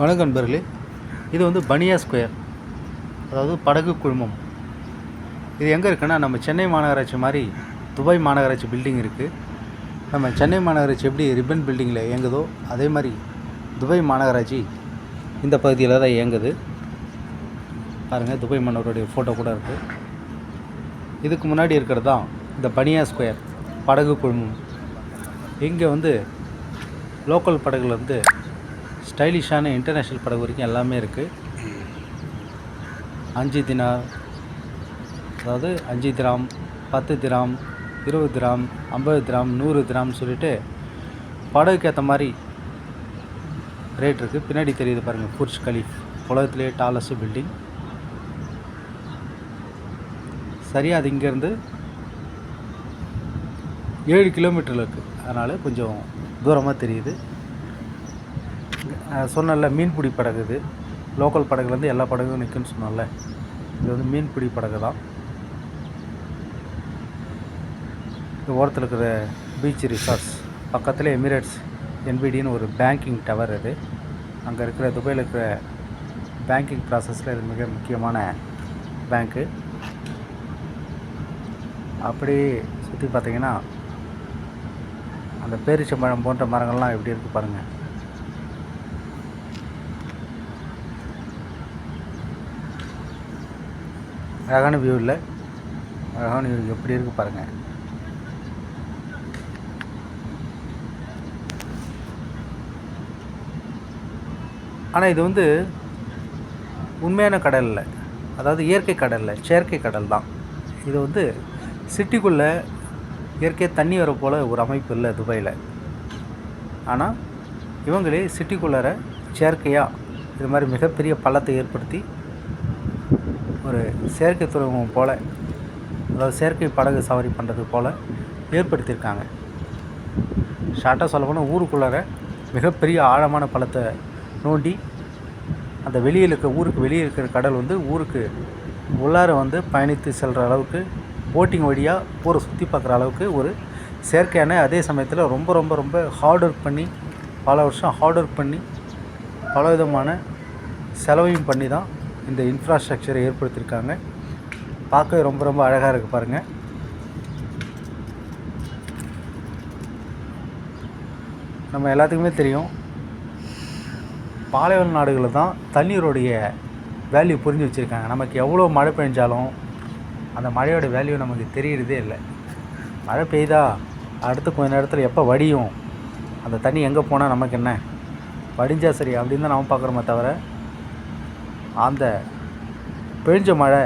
வணக்கம் நண்பர்களே. இது வந்து பனியா ஸ்கொயர். அதாவது படகு குழுமம். இது எங்கே இருக்குன்னா நம்ம சென்னை மாநகராட்சி மாதிரி துபாய் மாநகராட்சி பில்டிங் இருக்குது நம்ம சென்னை மாநகராட்சி எப்படி ரிப்பன் பில்டிங்கில் இயங்குதோ அதே மாதிரி துபாய் மாநகராட்சி இந்த பகுதியில் தான் இயங்குது. பாருங்கள் துபாய் மன்னருடைய ஃபோட்டோ கூட இருக்குது இதுக்கு முன்னாடி இருக்கிறது தான் இந்த பனியா ஸ்கொயர் படகு குழுமம். இங்கே வந்து லோக்கல் படகுலேருந்து ஸ்டைலிஷான இன்டர்நேஷ்னல் படகு வரைக்கும் எல்லாமே இருக்குது அஞ்சு தினார் அதாவது அஞ்சு திராம் பத்து திராம் இருபது திராம் ஐம்பது திராம் நூறு கிராம்னு சொல்லிட்டு படகுக்கு ஏற்ற மாதிரி ரேட் இருக்குது பின்னாடி தெரியுது பாருங்கள் புர்ஷ் கலீஃப். உலகத்திலே டாலஸ்ட் பில்டிங் சரியாக அது இங்கேருந்து ஏழு கிலோமீட்டரில் இருக்குது அதனால் கொஞ்சம் தூரமாக தெரியுது. சொன்னல மீன்பிடி படகு இது. லோக்கல் படகுலேருந்து எல்லா படகும் நிற்குன்னு சொன்னோம்ல இது வந்து மீன்பிடி படகு தான். இது ஓரத்தில் இருக்கிற பீச் ரிசார்ட்ஸ் பக்கத்தில் எமிரேட்ஸ் என்பிடின்னு ஒரு பேங்கிங் டவர் இது. அங்கே இருக்கிற துபாயில் இருக்கிற பேங்கிங் ப்ராசஸில் இது மிக முக்கியமான பேங்க்கு அப்படி சுற்றி பார்த்தீங்கன்னா அந்த பேரிச்சம்பழம் போன்ற மரங்கள்லாம் எப்படி இருக்குது பாருங்கள் அழகான வியூ இல்லை அழகான வியூ எப்படி இருக்குது பாருங்கள் ஆனால் இது வந்து உண்மையான கடல் இல்லை. அதாவது இயற்கை கடல் இல்லை செயற்கை கடல் தான். இது வந்து சிட்டிக்குள்ளே இயற்கையாக தண்ணி வர போல் ஒரு அமைப்பு இல்லை துபாயில். ஆனால் இவங்களே சிட்டிக்குள்ளார செயற்கையாக இது மாதிரி மிகப்பெரிய பள்ளத்தை ஏற்படுத்தி ஒரு செயற்கை துறைமுகம் போல் அதாவது செயற்கை படகு சவாரி பண்ணுறது போல் ஏற்படுத்தியிருக்காங்க. ஷார்ட்டாக சொல்ல போனால் ஊருக்குள்ளார மிகப்பெரிய ஆழமான பழத்தை நோண்டி அந்த வெளியில் இருக்க ஊருக்கு வெளியே இருக்கிற கடல் வந்து ஊருக்கு உள்ளார வந்து பயணித்து செல்கிற அளவுக்கு போட்டிங் வழியாக ஊரை சுற்றி பார்க்குற அளவுக்கு ஒரு செயற்கையான அதே சமயத்தில் ரொம்ப ரொம்ப ரொம்ப ஹார்ட் ஒர்க் பண்ணி பல வருஷம் ஹார்ட் ஒர்க் பண்ணி பல விதமான செலவையும் பண்ணி தான் இந்த இன்ஃப்ராஸ்ட்ரக்சரை ஏற்படுத்தியிருக்காங்க பார்க்க ரொம்ப ரொம்ப அழகாக இருக்குது பாருங்கள் நம்ம எல்லாத்துக்குமே தெரியும். பாலைவன நாடுகளில் தான் தண்ணீருடைய வேல்யூ புரிஞ்சு வச்சுருக்காங்க. நமக்கு எவ்வளோ மழை பெஞ்சாலும் அந்த மழையோட வேல்யூ நமக்கு தெரியறதே இல்லை. மழை பெய்தா அடுத்து கொஞ்ச நேரத்தில் எப்போ வடியும்? அந்த தண்ணி எங்கே போனால் நமக்கு என்ன? வடிஞ்சா சரி அப்படின்னு தான் நம்ம பார்க்குறோமே தவிர அந்த பெஞ்ச மழை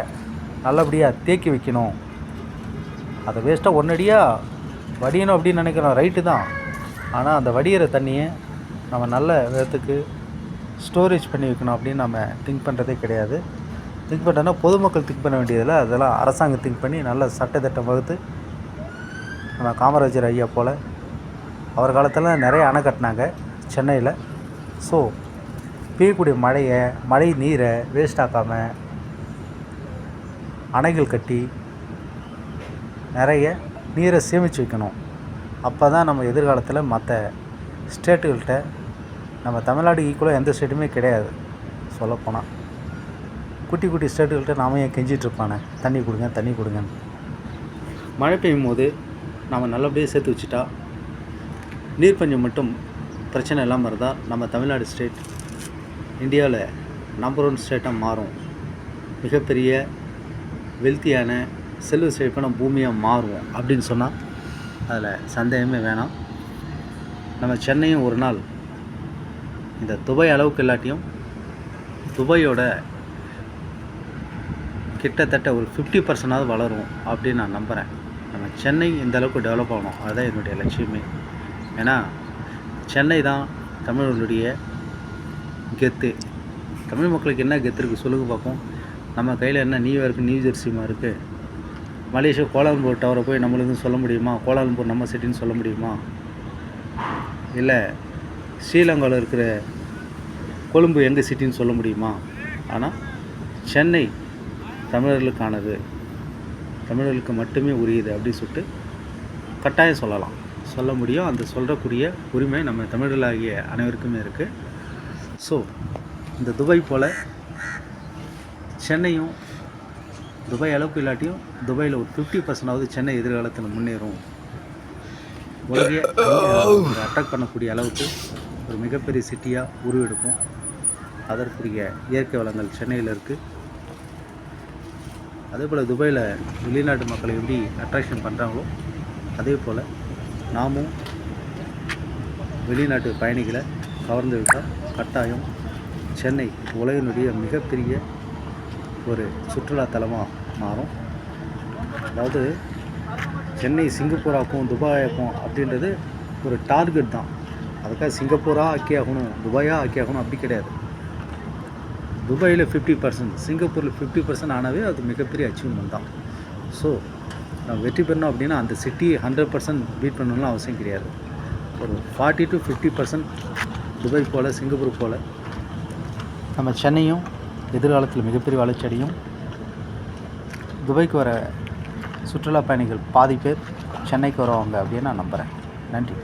நல்லபடியாக தேக்கி வைக்கணும். அதை வேஸ்ட்டாக ஒன்னடியாக வடியணும் அப்படின்னு நினைக்கிறோம். ரைட்டு தான். ஆனால் அந்த வடிகிற தண்ணியை நம்ம நல்ல விதத்துக்கு ஸ்டோரேஜ் பண்ணி வைக்கணும் அப்படின்னு நம்ம திங்க் பண்ணுறதே கிடையாது. திங்க் பண்ணுறோன்னா பொதுமக்கள் திங்க் பண்ண வேண்டியதில்லை அதெல்லாம் அரசாங்கம் திங்க் பண்ணி நல்ல சட்டத்திட்டம் வகுத்து நம்ம காமராஜர் ஐயா போல் அவர் காலத்தில் நிறைய அணை கட்டினாங்க சென்னையில். ஸோ பெய்யக்கூடிய மழையை மழை நீரை வேஸ்ட் ஆக்காமல் அணைகள் கட்டி நிறைய நீரை சேமித்து வைக்கணும். அப்போ தான் நம்ம எதிர்காலத்தில் மற்ற ஸ்டேட்டுகள்கிட்ட நம்ம தமிழ்நாடு ஈக்குவலாக எந்த ஸ்டேட்டுமே கிடையாது. சொல்லப்போனால் குட்டி குட்டி ஸ்டேட்டுகள்கிட்ட நாம ஏன் கெஞ்சிட்டு இருப்பானே? தண்ணி கொடுங்க தண்ணி கொடுங்கன்னு. மழை பெய்யும் போது நாம் நல்லபடியாக சேர்த்து வச்சுட்டா நீர் பஞ்சம் மட்டும் பிரச்சனை இல்லாமல் இருந்தால் நம்ம தமிழ்நாடு ஸ்டேட் இந்தியாவில் நம்பர் ஒன் ஸ்டேட்டாக மாறும். மிகப்பெரிய வெல்த்தியான செல்வ செழிப்பான பூமியாக மாறும் அப்படின்னு சொன்னால் அதில் சந்தேகமே வேணாம். நம்ம சென்னையும் ஒரு நாள் இந்த துபாய் அளவுக்கு இல்லாட்டியும் துபாயோட கிட்டத்தட்ட ஒரு ஃபிஃப்டி பர்சன்டாவது வளரும் அப்படின்னு நான் நம்புகிறேன் நம்ம சென்னை இந்த அளவுக்கு டெவலப் ஆகணும். அதுதான் என்னுடைய லட்சியமே. ஏன்னா சென்னை தான் தமிழர்களுடைய கெத்து. தமிழ் மக்களுக்கு என்ன கெத்து இருக்குது சொல்லுங்க பார்ப்போம். நம்ம கையில் என்ன நியூ இருக்குது நியூ ஜெர்சிமா இருக்குது மலேசியா கோலாலம்பூர் டவரை போய் நம்மளுக்கு சொல்ல முடியுமா? கோலாலம்பூர் நம்ம சிட்டின்னு சொல்ல முடியுமா? இல்லை ஸ்ரீலங்காவில் இருக்கிற கொழும்பு எங்கள் சிட்டின்னு சொல்ல முடியுமா? ஆனால் சென்னை தமிழர்களுக்கானது. தமிழர்களுக்கு மட்டுமே உரியது அப்படின்னு சொல்லிட்டு கட்டாயம் சொல்லலாம். சொல்ல முடியும். அந்த சொல்கிறக்கூடிய உரிமை நம்ம தமிழர்களாகிய அனைவருக்குமே இருக்குது ஸோ இந்த துபாய் போல் சென்னையும் துபாய் அளவுக்கு இல்லாட்டியும் துபாயில் ஒரு ஃபிஃப்டி பர்சன்டாவது சென்னை எதிர்காலத்தில் முன்னேறும். உலகையே அட்டாக் பண்ணக்கூடிய அளவுக்கு ஒரு மிகப்பெரிய சிட்டியாக உருவெடுக்கும். அதற்குரிய இயற்கை வளங்கள் சென்னையில் இருக்குது அதே போல் துபாயில் வெளிநாட்டு மக்களை எப்படி அட்ராக்ஷன் பண்ணுறாங்களோ அதே போல் நாமும் வெளிநாட்டு பயணிகளை கவர்ந்து விட்டால் கட்டாயம் சென்னை உலகினுடைய மிகப்பெரிய ஒரு சுற்றுலாத்தலமாக மாறும். அதாவது சென்னை சிங்கப்பூராக்கும் துபாயாக்கும் அப்படின்றது ஒரு டார்கெட் தான். அதுக்காக சிங்கப்பூராக ஆக்கி ஆகணும் துபாயாக ஆக்கி ஆகணும் அப்படி கிடையாது. துபாயில் ஃபிஃப்டி பர்சன்ட் சிங்கப்பூரில் ஃபிஃப்டி பர்சன்ட் ஆனாவே அது மிகப்பெரிய அச்சீவ்மெண்ட் தான். ஸோ நம்ம வெற்றி பெறணும் அப்படின்னா அந்த சிட்டி ஹண்ட்ரட் பர்சன்ட் பீட் பண்ணணும்னு அவசியம் கிடையாது. ஒரு forty to fifty percent Dubai pole Singapore போல். நம்ம சென்னையும் எதிர்காலத்தில் மிகப்பெரிய வளர்ச்சியடையும் துபாய்க்கு வர சுற்றுலா பயணிகள் பாதி பேர் சென்னைக்கு வருவாங்க அப்படின்னு நான் நம்புகிறேன் நன்றி.